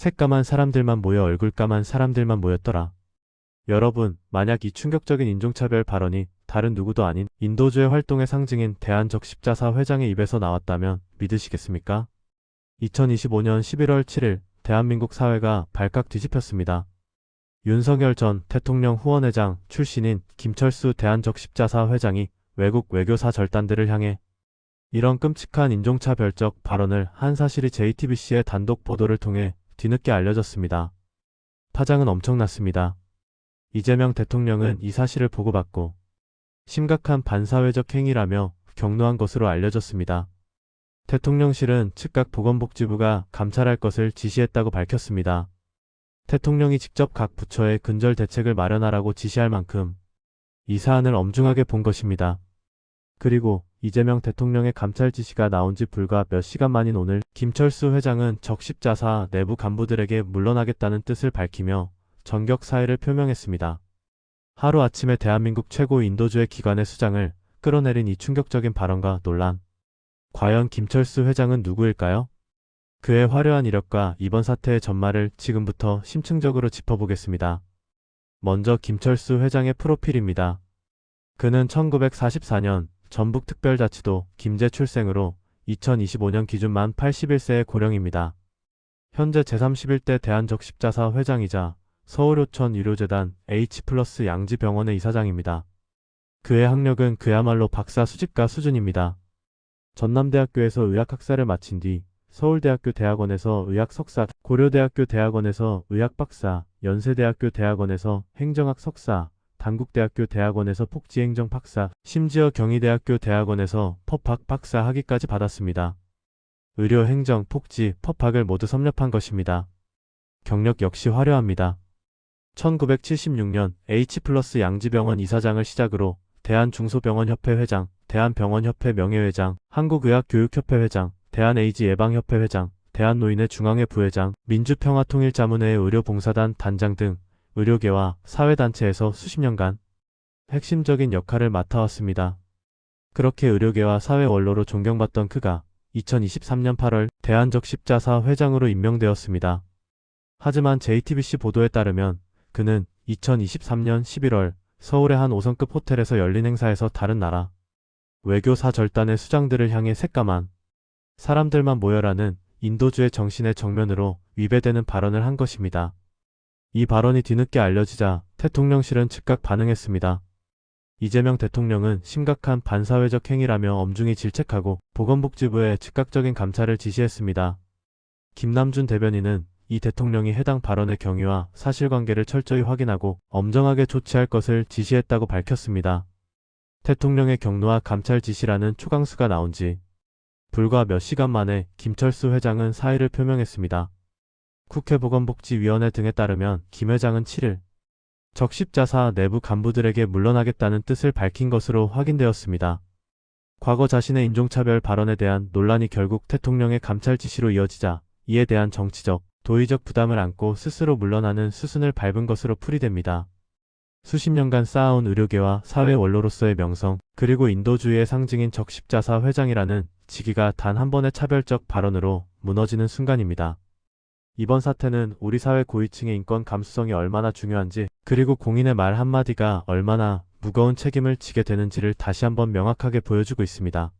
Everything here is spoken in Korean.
새까만 사람들만 모여 얼굴 까만 사람들만 모였더라. 여러분, 만약 이 충격적인 인종차별 발언이 다른 누구도 아닌 인도주의 활동의 상징인 대한적 십자사 회장의 입에서 나왔다면 믿으시겠습니까? 2025년 11월 7일 대한민국 사회가 발칵 뒤집혔습니다. 윤석열 전 대통령 후원회장 출신인 김철수 대한적 십자사 회장이 외국 외교사 절단들을 향해 이런 끔찍한 인종차별적 발언을 한 사실이 JTBC의 단독 보도를 통해 뒤늦게 알려졌습니다. 파장은 엄청났습니다. 이재명 대통령은 이 사실을 보고받고 심각한 반사회적 행위라며 격노한 것으로 알려졌습니다. 대통령실은 즉각 보건복지부가 감찰할 것을 지시했다고 밝혔습니다. 대통령이 직접 각 부처에 근절 대책을 마련하라고 지시할 만큼 이 사안을 엄중하게 본 것입니다. 그리고 이재명 대통령의 감찰 지시가 나온 지 불과 몇 시간 만인 오늘 김철수 회장은 적십자사 내부 간부들에게 물러나겠다는 뜻을 밝히며 전격 사의를 표명했습니다. 하루아침에 대한민국 최고 인도주의 기관의 수장을 끌어내린 이 충격적인 발언과 논란. 과연 김철수 회장은 누구일까요? 그의 화려한 이력과 이번 사태의 전말을 지금부터 심층적으로 짚어보겠습니다. 먼저 김철수 회장의 프로필입니다. 그는 1944년 전북특별자치도 김제 출생으로 2025년 기준 만 81세의 고령입니다. 현재 제31대 대한적십자사 회장이자 서울효천 유료재단 H 플러스 양지병원의 이사장입니다. 그의 학력은 그야말로 박사 수집가 수준입니다. 전남대학교에서 의학학사를 마친 뒤 서울대학교 대학원에서 의학 석사, 고려대학교 대학원에서 의학 박사, 연세대학교 대학원에서 행정학 석사, 단국대학교 대학원에서 폭지행정 박사, 심지어 경희대학교 대학원에서 법학 박사 학위까지 받았습니다. 의료, 행정, 폭지, 법학을 모두 섭렵한 것입니다. 경력 역시 화려합니다. 1976년 H 플러스 양지병원 이사장을 시작으로 대한중소병원협회 회장, 대한병원협회 명예회장, 한국의학교육협회 회장, 대한에이즈 예방협회 회장, 대한노인회 중앙회 부회장, 민주평화통일자문회의 의료봉사단 단장 등 의료계와 사회단체에서 수십 년간 핵심적인 역할을 맡아왔습니다. 그렇게 의료계와 사회 원로로 존경받던 그가 2023년 8월 대한적 십자사 회장으로 임명되었습니다. 하지만 JTBC 보도에 따르면 그는 2023년 11월 서울의 한 5성급 호텔에서 열린 행사에서 다른 나라 외교사 절단의 수장들을 향해 새까만 사람들만 모여라는 인도주의 정신의 정면으로 위배되는 발언을 한 것입니다. 이 발언이 뒤늦게 알려지자 대통령실은 즉각 반응했습니다. 이재명 대통령은 심각한 반사회적 행위라며 엄중히 질책하고 보건복지부에 즉각적인 감찰을 지시했습니다. 김남준 대변인은 이 대통령이 해당 발언의 경위와 사실관계를 철저히 확인하고 엄정하게 조치할 것을 지시했다고 밝혔습니다. 대통령의 경로와 감찰 지시라는 초강수가 나온 지 불과 몇 시간 만에 김철수 회장은 사의를 표명했습니다. 국회 보건복지위원회 등에 따르면 김 회장은 7일 적십자사 내부 간부들에게 물러나겠다는 뜻을 밝힌 것으로 확인되었습니다. 과거 자신의 인종차별 발언에 대한 논란이 결국 대통령의 감찰 지시로 이어지자 이에 대한 정치적, 도의적 부담을 안고 스스로 물러나는 수순을 밟은 것으로 풀이됩니다. 수십 년간 쌓아온 의료계와 사회 원로로서의 명성, 그리고 인도주의의 상징인 적십자사 회장이라는 직위가 단 한 번의 차별적 발언으로 무너지는 순간입니다. 이번 사태는 우리 사회 고위층의 인권 감수성이 얼마나 중요한지, 그리고 공인의 말 한마디가 얼마나 무거운 책임을 지게 되는지를 다시 한번 명확하게 보여주고 있습니다.